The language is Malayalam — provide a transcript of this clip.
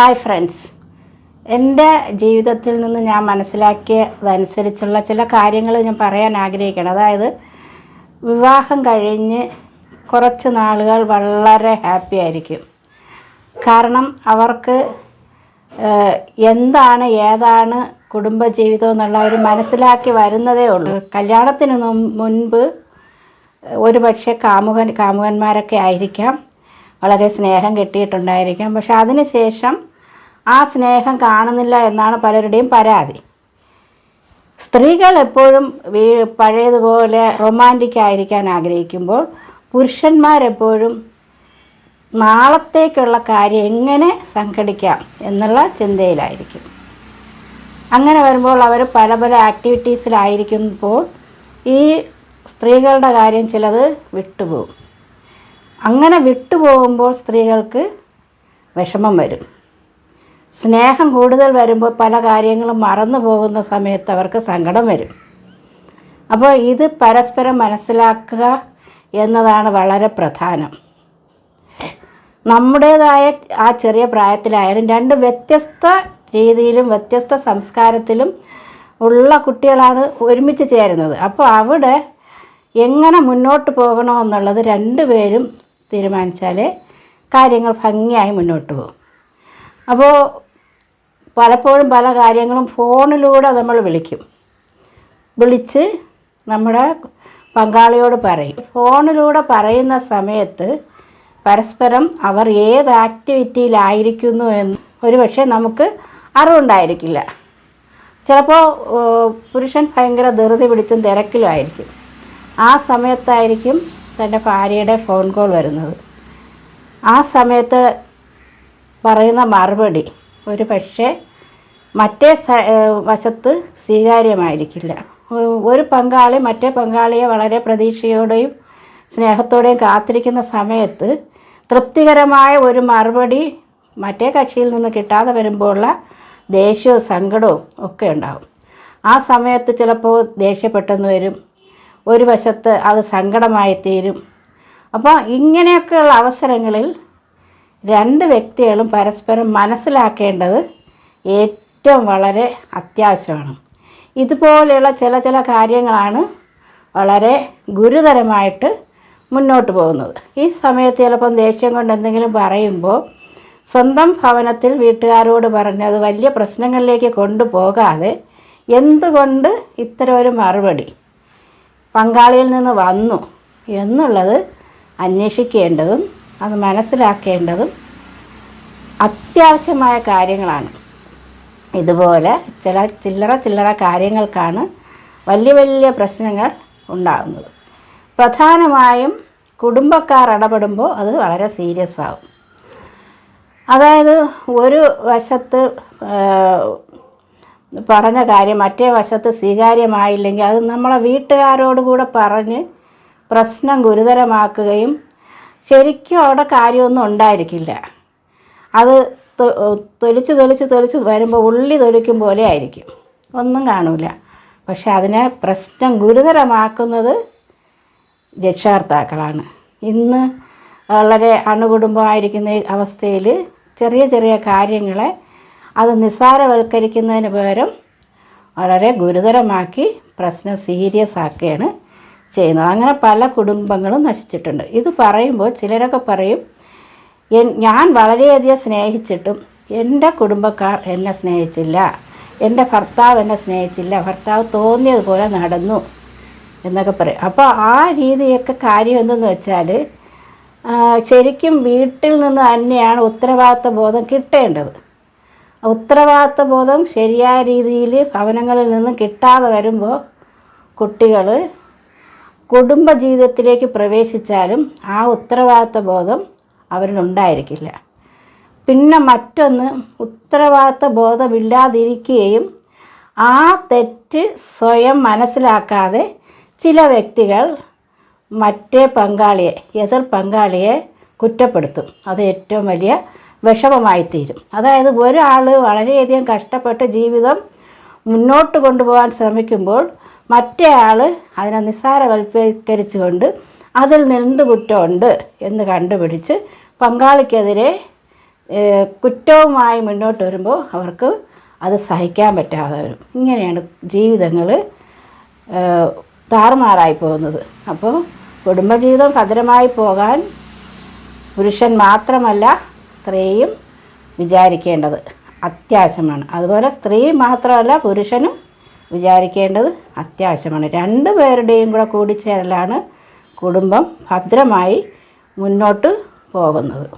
ഹായ് ഫ്രണ്ട്സ് എന്റെ ജീവിതത്തിൽ നിന്ന് ഞാൻ മനസ്സിലാക്കിയതനുസരിച്ചുള്ള ചില കാര്യങ്ങൾ ഞാൻ പറയാൻ ആഗ്രഹിക്കണം അതായത് വിവാഹം കഴിഞ്ഞ് കുറച്ച് നാളുകൾ വളരെ ഹാപ്പി ആയിരിക്കും. കാരണം അവർക്ക് എന്താണ് ഏതാണ് കുടുംബജീവിതം എന്നുള്ള ഒരു മനസ്സിലാക്കി വരുന്നതേ ഉള്ളൂ. കല്യാണത്തിന് മുൻപ് ഒരു പക്ഷേ കാമുകൻ കാമുകന്മാരൊക്കെ ആയിരിക്കാം. വളരെ സ്നേഹം കിട്ടിയിട്ടുണ്ടായിരിക്കാം. പക്ഷെ അതിനുശേഷം ആ സ്നേഹം കാണുന്നില്ല എന്നാണ് പലരുടെയും പരാതി. സ്ത്രീകൾ എപ്പോഴും പഴയതുപോലെ റൊമാന്റിക് ആയിരിക്കാൻ ആഗ്രഹിക്കുമ്പോൾ പുരുഷന്മാരെപ്പോഴും നാളത്തേക്കുള്ള കാര്യം എങ്ങനെ സംഘടിക്കാം എന്നുള്ള ചിന്തയിലായിരിക്കും. അങ്ങനെ വരുമ്പോൾ അവർ പല പല ആക്ടിവിറ്റീസിലായിരിക്കുമ്പോൾ ഈ സ്ത്രീകളുടെ കാര്യം ചിലത് വിട്ടുപോകും. അങ്ങനെ വിട്ടുപോകുമ്പോൾ സ്ത്രീകൾക്ക് വിഷമം വരും. സ്നേഹം കൂടുതൽ വരുമ്പോൾ പല കാര്യങ്ങളും മറന്നു പോകുന്ന സമയത്ത് അവർക്ക് സങ്കടം വരും. അപ്പോൾ ഇത് പരസ്പരം മനസ്സിലാക്കുക എന്നതാണ് വളരെ പ്രധാനം. നമ്മുടേതായ ആ ചെറിയ പ്രായത്തിലായാലും രണ്ട് വ്യത്യസ്ത രീതിയിലും വ്യത്യസ്ത സംസ്കാരത്തിലും ഉള്ള കുട്ടികളാണ് ഒരുമിച്ച് ചേരുന്നത്. അപ്പോൾ അവിടെ എങ്ങനെ മുന്നോട്ട് പോകണമെന്നുള്ളത് രണ്ടുപേരും തീരുമാനിച്ചാലേ കാര്യങ്ങൾ ഭംഗിയായി മുന്നോട്ട് പോകും. അപ്പോൾ പലപ്പോഴും പല കാര്യങ്ങളും ഫോണിലൂടെ നമ്മൾ വിളിക്കും. വിളിച്ച് നമ്മുടെ പങ്കാളിയോട് പറയും. ഫോണിലൂടെ പറയുന്ന സമയത്ത് പരസ്പരം അവർ ഏത് ആക്ടിവിറ്റിയിലായിരിക്കുന്നു എന്ന്. ഒരു പക്ഷേ നമുക്ക് അറിവുണ്ടായിരിക്കില്ല. ചിലപ്പോൾ പുരുഷൻ ഭയങ്കര ധൃതി പിടിച്ചും തിരക്കിലും ആയിരിക്കും. ആ സമയത്തായിരിക്കും തന്റെ ഭാര്യയുടെ ഫോൺ കോൾ വരുന്നത്. ആ സമയത്ത് പറയുന്ന മറുപടി. ഒരു പക്ഷേ മറ്റേ വശത്ത് സ്വീകാര്യമായിരിക്കില്ല. ഒരു പങ്കാളി മറ്റേ പങ്കാളിയെ വളരെ പ്രതീക്ഷയോടെയും സ്നേഹത്തോടെയും കാത്തിരിക്കുന്ന സമയത്ത് തൃപ്തികരമായ ഒരു മറുപടി മറ്റേ കക്ഷിയിൽ നിന്ന് കിട്ടാതെ വരുമ്പോഴുള്ള ദേഷ്യവും സങ്കടവും ഒക്കെ ഉണ്ടാകും ആ സമയത്ത് ചിലപ്പോൾ ദേഷ്യപ്പെട്ടെന്ന് വരും. ഒരു വശത്ത് അത് സങ്കടമായി തീരും. അപ്പോൾ ഇങ്ങനെയൊക്കെയുള്ള അവസരങ്ങളിൽ രണ്ട് വ്യക്തികളും പരസ്പരം മനസ്സിലാക്കേണ്ടത് ഏറ്റവും വളരെ അത്യാവശ്യമാണ്. ഇതുപോലെയുള്ള ചില ചില കാര്യങ്ങളാണ് വളരെ ഗുരുതരമായിട്ട് മുന്നോട്ട് പോകുന്നത്. ഈ സമയത്ത് ചിലപ്പം ദേഷ്യം കൊണ്ട് എന്തെങ്കിലും പറയുമ്പോൾ സ്വന്തം ഭവനത്തിൽ വീട്ടുകാരോട് പറഞ്ഞ് അത് വലിയ പ്രശ്നങ്ങളിലേക്ക് കൊണ്ടുപോകാതെ എന്തുകൊണ്ട് ഇത്തരം ഒരു മറുപടി പങ്കാളിയിൽ നിന്ന് വന്നു എന്നുള്ളത് അന്വേഷിക്കേണ്ടതും അത് മനസ്സിലാക്കേണ്ടതും അത്യാവശ്യമായ കാര്യങ്ങളാണ്. ഇതുപോലെ ചില ചില്ലറ ചില്ലറ കാര്യങ്ങൾക്കാണ് വലിയ വലിയ പ്രശ്നങ്ങൾ ഉണ്ടാകുന്നത് പ്രധാനമായും കുടുംബക്കാർ ഇടപെടുമ്പോൾ അത് വളരെ സീരിയസ് ആകും അതായത് ഒരു വശത്ത് പറഞ്ഞ കാര്യം മറ്റേ വശത്ത് സ്വീകാര്യമായില്ലെങ്കിൽ അത് നമ്മളെ വീട്ടുകാരോട് കൂടെ പറഞ്ഞ് പ്രശ്നം ഗുരുതരമാക്കുകയും ശരിക്കും അവിടെ കാര്യമൊന്നും ഉണ്ടായിരിക്കില്ല. അത് തൊലിച്ച് തൊലിച്ച് തൊലിച്ച് വരുമ്പോൾ ഉള്ളി തൊലിക്കും പോലെ ആയിരിക്കും. ഒന്നും കാണൂല. പക്ഷെ അതിനെ പ്രശ്നം ഗുരുതരമാക്കുന്നത് രക്ഷകർത്താക്കളാണ്. ഇന്ന് വളരെ അണുകുടുംബമായിരിക്കുന്ന അവസ്ഥയിൽ ചെറിയ ചെറിയ കാര്യങ്ങളെ അത് നിസ്സാരവൽക്കരിക്കുന്നതിന് പകരം വളരെ ഗുരുതരമാക്കി പ്രശ്നം സീരിയസ് ആക്കുകയാണ് ചെയ്യുന്നത്. അങ്ങനെ പല കുടുംബങ്ങളും നശിച്ചിട്ടുണ്ട്. ഇത് പറയുമ്പോൾ ചിലരൊക്കെ പറയും ഞാൻ വളരെയധികം സ്നേഹിച്ചിട്ടും എന്റെ കുടുംബക്കാർ എന്നെ സ്നേഹിച്ചില്ല. എന്റെ ഭർത്താവ് എന്നെ സ്നേഹിച്ചില്ല. ഭർത്താവ് തോന്നിയതുപോലെ നടന്നു. എന്നൊക്കെ പറയും. അപ്പോൾ ആ രീതിയൊക്കെ കാര്യം എന്തെന്ന് വെച്ചാൽ ശരിക്കും വീട്ടിൽ നിന്ന് തന്നെയാണ് ഉത്തരവാദിത്വ ബോധം കിട്ടേണ്ടത്. ഉത്തരവാദിത്വ ബോധം ശരിയായ രീതിയിൽ ഭവനങ്ങളിൽ നിന്ന് കിട്ടാതെ വരുമ്പോൾ കുട്ടികൾ കുടുംബജീവിതത്തിലേക്ക് പ്രവേശിച്ചാലും ആ ഉത്തരവാദിത്വ ബോധം അവരിലുണ്ടായിരിക്കില്ല. പിന്നെ മറ്റൊന്ന് ഉത്തരവാദിത്വ ബോധമില്ലാതിരിക്കുകയും ആ തെറ്റ് സ്വയം മനസ്സിലാക്കാതെ ചില വ്യക്തികൾ മറ്റേ പങ്കാളിയെ എതിർ പങ്കാളിയെ കുറ്റപ്പെടുത്തും. അത് ഏറ്റവും വലിയ വിഷമമായി തീരും അതായത് ഒരാൾ വളരെയധികം കഷ്ടപ്പെട്ട് ജീവിതം മുന്നോട്ട് കൊണ്ടുപോകാൻ ശ്രമിക്കുമ്പോൾ മറ്റേ ആൾ അതിനെ നിസ്സാരവൽക്കരിച്ചുകൊണ്ട് അതിൽ നിന്ന് കുറ്റമുണ്ട് എന്ന് കണ്ടുപിടിച്ച് പങ്കാളിക്കെതിരെ കുറ്റവുമായി മുന്നോട്ട് വരുമ്പോൾ അവർക്ക് അത് സഹിക്കാൻ പറ്റാതെ വരും. ഇങ്ങനെയാണ് ജീവിതങ്ങൾ താറുമാറായി പോകുന്നത്. അപ്പോൾ കുടുംബജീവിതം ഭദ്രമായി പോകാൻ പുരുഷൻ മാത്രമല്ല സ്ത്രീയും വിചാരിക്കേണ്ടത് അത്യാവശ്യമാണ്. അതുപോലെ സ്ത്രീ മാത്രമല്ല പുരുഷനും വിചാരിക്കേണ്ടത് അത്യാവശ്യമാണ്. രണ്ട് പേരുടെയും കൂടെ കൂടിച്ചേരലാണ് കുടുംബം ഭദ്രമായി മുന്നോട്ട് പോകുന്നത്.